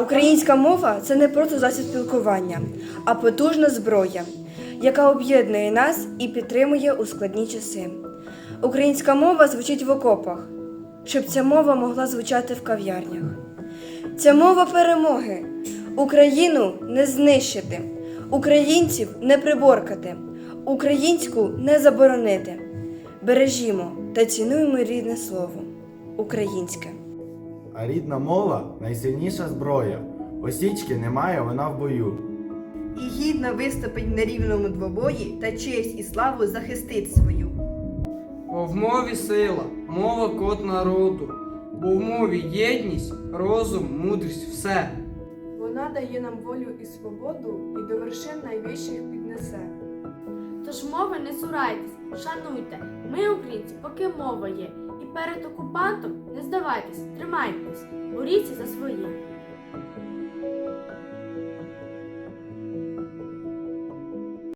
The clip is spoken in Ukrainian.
Українська мова це не просто засіб спілкування, а потужна зброя, яка об'єднує нас і підтримує у складні часи. Українська мова звучить в окопах, щоб ця мова могла звучати в кав'ярнях. Це мова перемоги. Україну не знищити, українців не приборкати, українську не заборонити. Бережімо та цінуємо рідне слово українське. А рідна мова найсильніша зброя. Осічки немає вона в бою. І гідно виступить на рівному двобої та честь і славу захистить свою. Бо в мові сила, мова код народу, бо в мові єдність, розум, мудрість, все. Вона дає нам волю і свободу і до вершин найвищих піднесе. Тож мови не цурайтесь, шануйте. Ми, українці, поки мова є. Перед окупантом не здавайтесь, тримайтесь, боріться за своє.